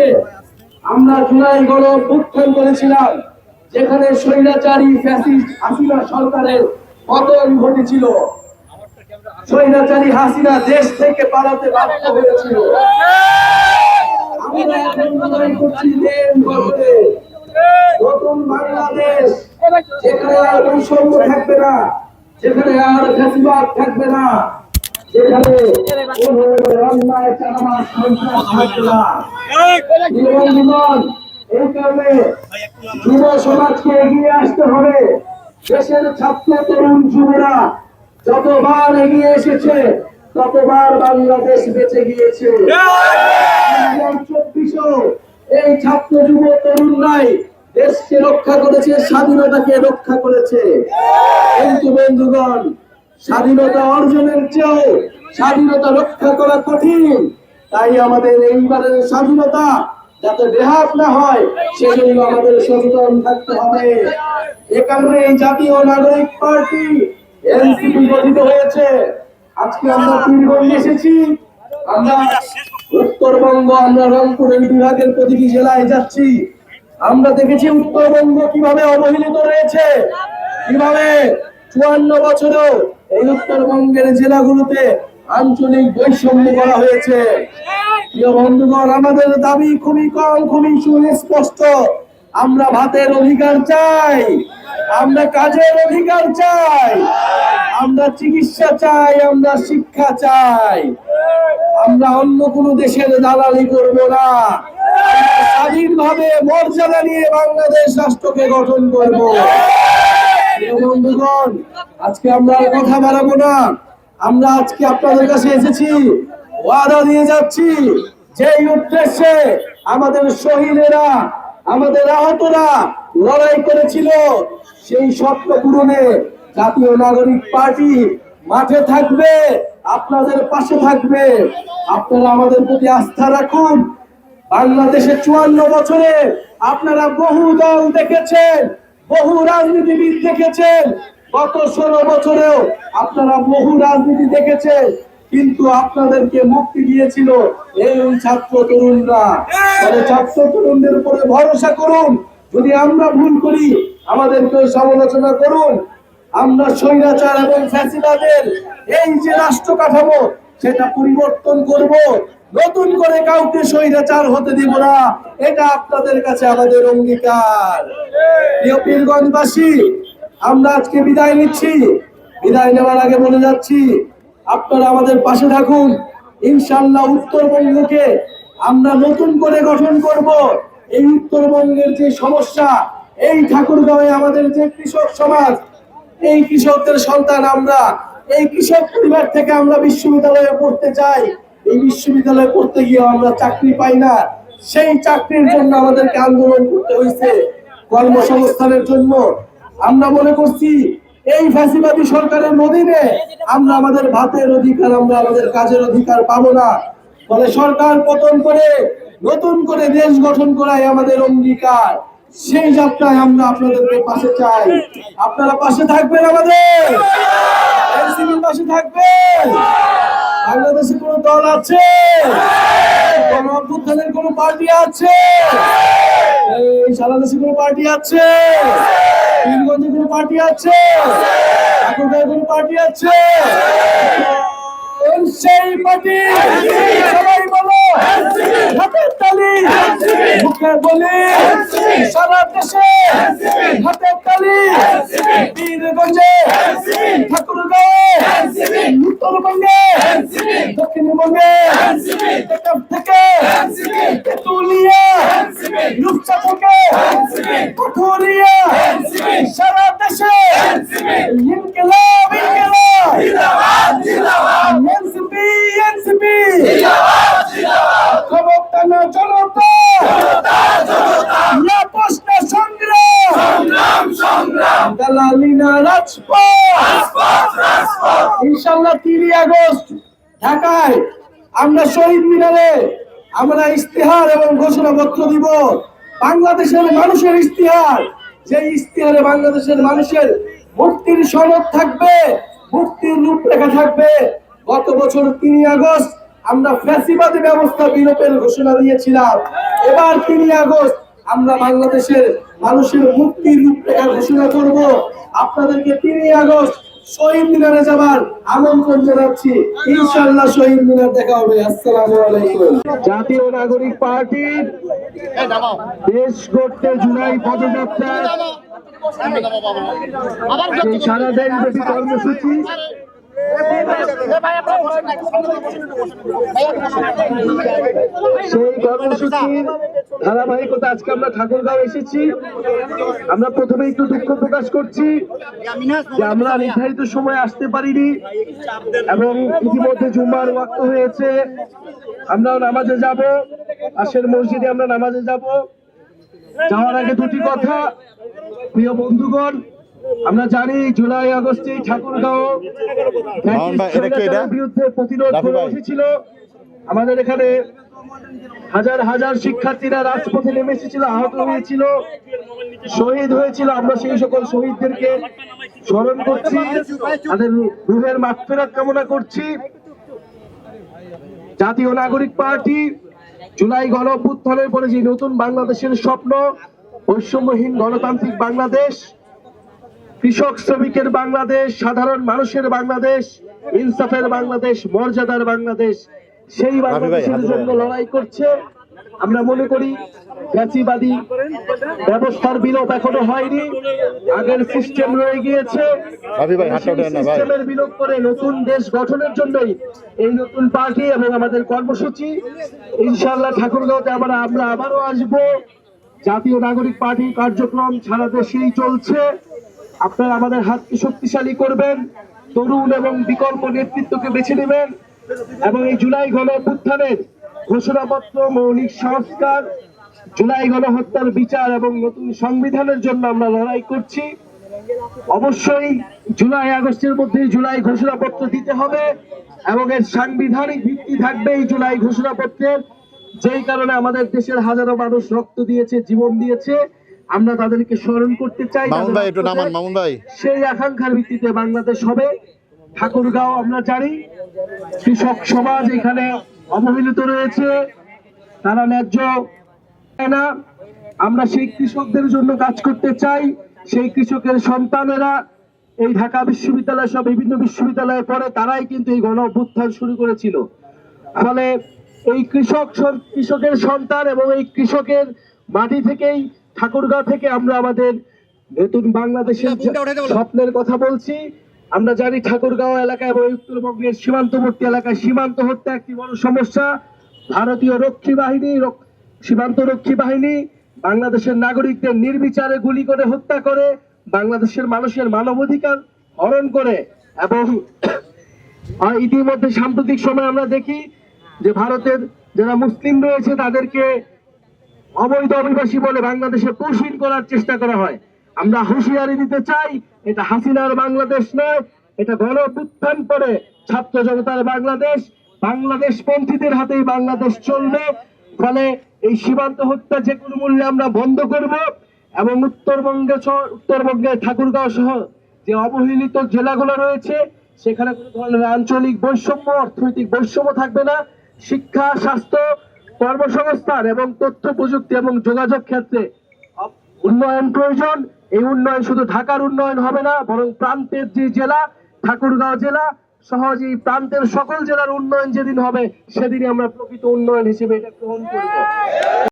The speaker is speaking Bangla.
হয়েছে, আমরা জুলাই গণ উত্থান করেছিলাম, যেখানে স্বৈরাচারী ফ্যাসিস্ট হাসিনা সরকারের পতন ঘটেছিল। স্বৈরাচারী হাসিনা দেশ থেকে পালাতে বাধ্য হয়েছিল। বাংলাদেশ, যেখানে আর থাকবে না, যেখানে আর থাকবে না অন্যায় সন্ত্রাস থাকবে না। এই যুব সমাজকে এগিয়ে আসতে হবে। দেশের ছাত্র, তরুণ, যুবরা যতবার এগিয়ে এসেছে, ততবার বাংলাদেশ বেঁচে গিয়েছে। এই ছাত্র, যুব, তরুণরাই দেশকে রক্ষা করেছে, স্বাধীনতাকে রক্ষা করেছে। কিন্তু বন্ধুগণ, স্বাধীনতা অর্জনের চেয়েও স্বাধীনতা রক্ষা করা কঠিন। তাই আমাদের এইবারের স্বাধীনতা যাতে বেহাত না হয়, সেজন্য আমাদের সচেতন থাকতে হবে। এ কারণে এই জাতীয় নাগরিক পার্টি এনসিপি গঠিত হয়েছে। আজকে আমরা পীরগঞ্জে এসেছি। আমরা উত্তরবঙ্গ, আমরা রংপুরের বিভাগের প্রতিটি জেলায় যাচ্ছি। আমরা দেখেছি উত্তরবঙ্গ কীভাবে অবহেলিত রয়েছে, কীভাবে চুয়ান্ন বছরও এই উত্তরবঙ্গের জেলাগুলোতে আঞ্চলিক বৈষম্য করা হয়েছে। প্রিয় বন্ধুগণ, আমাদের দাবি খুবই কম, খুবই সুস্পষ্ট। আমরা ভাতের অধিকার চাই, আমরা কাজের অধিকার চাই, আমরা চিকিৎসা চাই, আমরা শিক্ষা চাই। আমরা অন্য কোনো দেশের দালালি করব না। স্বাধীনভাবে মর্যাদা নিয়ে বাংলাদেশ রাষ্ট্রকে গঠন করব। বন্ধুগণ, আজকে আমরা কথা বাড়াবো না। আমরা আজকে আপনাদের কাছে এসেছি, ওয়াদা দিয়ে যাচ্ছি। যেই উদ্দেশ্যে আমাদের শহীদেরা, আমাদের আহতরা লড়াই করেছিল, সেই স্বপ্ন পূরণে জাতীয় নাগরিক পার্টি মাঠে থাকবে, আপনাদের পাশে থাকবে। আপনারা আমাদের প্রতি আস্থা রাখুন। বাংলাদেশে চুয়ান্ন বছরে আপনারা বহু দল দেখেছেন, বহু রাজনীতিবিদ দেখেছেন গত ষোলো বছরেও আপনারা বহু রাজনীতি দেখেছেন, কিন্তু আপনাদেরকে মুক্তি দিয়েছিল এই ওই ছাত্র তরুণরা। ছাত্র তরুণদের উপরে ভরসা করুন। যদি আমরা ভুল করি আমাদেরকে সমালোচনা করুন। আমরা স্বৈরাচার এবং ফ্যাসিবাদের এই যে রাষ্ট্র কাঠামো, সেটা পরিবর্তন করব। নতুন করে কাউকে স্বৈরাচার হতে দিব না। এটা আপনাদের কাছে আমাদের অঙ্গীকার। প্রিয় পীরগঞ্জবাসী আমরা আজকে বিদায় নিচ্ছি। বিদায় নেওয়ার আগে বলে যাচ্ছি, আপনারা আমাদের পাশে থাকুন। ইনশাল্লাহ উত্তরবঙ্গকে আমরা নতুন করে গঠন করব। এই উত্তরবঙ্গের যে সমস্যা, এই ঠাকুরগাঁওয়ে আমাদের যে কৃষক সমাজ, এই কৃষকদের সন্তান আমরা, এই কৃষক পরিবার থেকে আমরা বিশ্ববিদ্যালয়ে পড়তে চাই। এই বিশ্ববিদ্যালয়ে পড়তে গিয়ে আমরা চাকরি পাই না। সেই চাকরির জন্য আমাদেরকে আন্দোলন করতে হয়েছে। কর্মসংস্থানের জন্য আমরা মনে করছি এই ফ্যাসিবাদী সরকারের অধীনে আমরা আমাদের ভাতের অধিকার, আমরা আমাদের কাজের অধিকার পাবো না। ফলে সরকার পতন করে নতুন করে দেশ গঠন করাই আমাদের অঙ্গীকার। সেই যাত্রায় আমরা আপনাদের পাশে চাই। আপনারা পাশে থাকবেন আমাদের। পাশে থাকবেন। বাংলাদেশে কোন দল আছে? কোন অভ্যুত্থানের কোন পার্টি আছে? এই সারা দেশে কোন পার্টি আছে? পীরগঞ্জে কোন পার্টি আছে? ঠাকুরগাঁয়ে কোন পার্টি আছে? সেই পার্টি। সবাই বলো হাতের তালি। মুখে বলি সারা দেশে হাতের তালি। বীরগঞ্জে ঠাকুরগাঁয়ে উত্তরবঙ্গে দক্ষিণবঙ্গে টেকনাফ থেকে তেতুলিয়া রূপচাঁদকে পাথুরিয়া সারা দেশে ইনকিলাব ইনকিলাব এনসিপি এনসিপি ক্ষমতা না জনতা না প্রশ্ন সংগ্রাম দালালি না রাজপথ! ইনশাল্লাহ তিনই আগস্ট ঢাকায় আমরা শহীদ মিনারে আমরা ইস্তেহার এবং ঘোষণাপত্র দিব। বাংলাদেশের মানুষের ইস্তেহার যে ইস্তেহারে বাংলাদেশের মানুষের মুক্তির সনদ থাকবে মুক্তির রূপরেখা থাকবে। গত বছর তিনই আগস্ট আমরা ফ্যাসিবাদী ব্যবস্থা বিলোপের ঘোষণা দিয়েছিলাম। এবার তিন আগস্ট আমরা বাংলাদেশের মানুষের মুক্তির রূপরেখা ঘোষণা করব। আপনাদেরকে তিন আগস্ট শহীদ মিনারে যাবার আমন্ত্রণ জানাচ্ছি। ইনশাল্লাহ শহীদ মিনার দেখা হবে। আসসালামু আলাইকুম। জাতীয় নাগরিক পার্টির দেশ গড়তে জুলাই পদযাত্রা সারা দেশব্যাপী কর্মসূচি সেই কর্মসূচির ধারাবাহিকতা আজকে আমরা ঠাকুরগাঁও এসেছি। আমরা প্রথমে একটু দুঃখ প্রকাশ করছি যে আমরা নির্ধারিত সময় আসতে পারিনি এবং ইতিমধ্যে জুম্মার ওয়াক্ত হয়েছে। আমরাও নামাজে যাব, পাশের মসজিদে আমরা নামাজে যাব। যাওয়ার আগে দুটি কথা, প্রিয় বন্ধুগণ আমরা জানি জুলাই আগস্টে ঠাকুরগাঁও? বিরুদ্ধে প্রতিরোধ। আমাদের এখানে হাজার হাজার শিক্ষার্থীরা রাজপথে নেমে এসেছিল আহত হয়েছিল শহীদ হয়েছিল আমরা সেই সকল শহীদদেরকে স্মরণ করছি তাদের রুহের মাগফিরাত কামনা করছি জাতীয় নাগরিক পার্টি জুলাই গণ পরে যে নতুন বাংলাদেশের স্বপ্ন বৈষম্যহীন গণতান্ত্রিক বাংলাদেশ কৃষক শ্রমিকের বাংলাদেশ সাধারণ মানুষের বাংলাদেশ ইনসাফের বাংলাদেশ মর্যাদার বাংলাদেশ সেই বাংলাদেশের জন্য লড়াই করছে। আমরা মনে করি ফ্যাসিবাদী ব্যবস্থার বিলোপ এখনও হয়নি আগের সিস্টেম রয়ে গিয়েছে। সিস্টেমের বিলোপ করে নতুন দেশ গঠনের জন্যই এই নতুন পার্টি এবং আমাদের কর্মসূচি ইনশাআল্লাহ ঠাকুরগাঁওতে আমরা আমরা আবারও আসব। জাতীয় নাগরিক পার্টি কার্যক্রম সারা দেশেই চলছে। আপনারা আমাদের হাতকে শক্তিশালী করবেন, তরুণ এবং বিকল্প নেতৃত্বকে বেছে নেবেন এবং এই জুলাই গণ অভ্যুত্থানের ঘোষণাপত্র, মৌলিক সংস্কার, জুলাই গণহত্যার বিচার এবং নতুন সংবিধানের জন্য আমরা লড়াই করছি। অবশ্যই জুলাই আগস্টের মধ্যে জুলাই ঘোষণাপত্র দিতে হবে এবং এর সাংবিধানিক ভিত্তি থাকবে এই জুলাই ঘোষণাপত্রের। যেই কারণে আমাদের দেশের হাজারো মানুষ রক্ত দিয়েছে, জীবন দিয়েছে। আমরা তাদেরকে স্মরণ করতে চাই মামুন ভাই একটু নামান মামুন ভাই। সেই আকাঙ্ক্ষার ভিত্তিতে বাংলাদেশ হবে। ঠাকুরগাঁও আমরা জানি কৃষক সমাজ এখানে অবহেলিত রয়েছে তারা ন্যায্য না। আমরা সেই কৃষকদের জন্য কাজ করতে চাই সেই কৃষকের সন্তানেরা এই ঢাকা বিশ্ববিদ্যালয় সব বিভিন্ন বিশ্ববিদ্যালয়ে পড়ে তারাই কিন্তু এই গণ অভ্যুত্থান শুরু করেছিল। ফলে এই কৃষক কৃষকের সন্তান এবং এই কৃষকের মাটি থেকেই ঠাকুরগাঁও থেকে আমরা আমাদের নতুন বাংলাদেশের স্বপ্নের কথা বলছি। আমরা জানি ঠাকুরগাঁও এলাকা এবং উত্তরবঙ্গের সীমান্তবর্তী এলাকায় সীমান্ত হত্যা একটি বড় সমস্যা। ভারতীয় রক্ষী বাহিনী সীমান্ত রক্ষী বাহিনী বাংলাদেশের নাগরিকদের নির্বিচারে গুলি করে হত্যা করে বাংলাদেশের মানুষের মানবাধিকার হরণ করে এবং আর ইতিমধ্যে সাম্প্রতিক সময় আমরা দেখি যে ভারতের যারা মুসলিম রয়েছে তাদেরকে অবৈধ অভিবাসী বলে বাংলাদেশে কৌশল করার চেষ্টা করা হয়। আমরা হুঁশিয়ারি দিতে চাই, এটা হাসিনার বাংলাদেশ নয়, এটা গণ অভ্যুত্থান করে ছাত্র জনতার বাংলাদেশ বাংলাদেশ পন্থীদের হাতেই বাংলাদেশ চলবে। ফলে এই সীমান্ত হত্যা যে কোনো মূল্যে আমরা বন্ধ করব এবং উত্তরবঙ্গে উত্তরবঙ্গের ঠাকুরগাঁও সহ যে অবহেলিত জেলাগুলো রয়েছে, সেখানে কোনো ধরনের আঞ্চলিক বৈষম্য, অর্থনৈতিক বৈষম্য থাকবে না। শিক্ষা, স্বাস্থ্য কর্মসংস্থান এবং তথ্য প্রযুক্তি এবং যোগাযোগ ক্ষেত্রে উন্নয়ন প্রয়োজন। এই উন্নয়ন শুধু ঢাকার উন্নয়ন হবে না, বরং প্রান্তের যে জেলা, ঠাকুরগাঁও জেলা সহজে এই প্রান্তের সকল জেলার উন্নয়ন যেদিন হবে, সেদিনই আমরা প্রকৃত উন্নয়ন হিসেবে এটা গ্রহণ করব।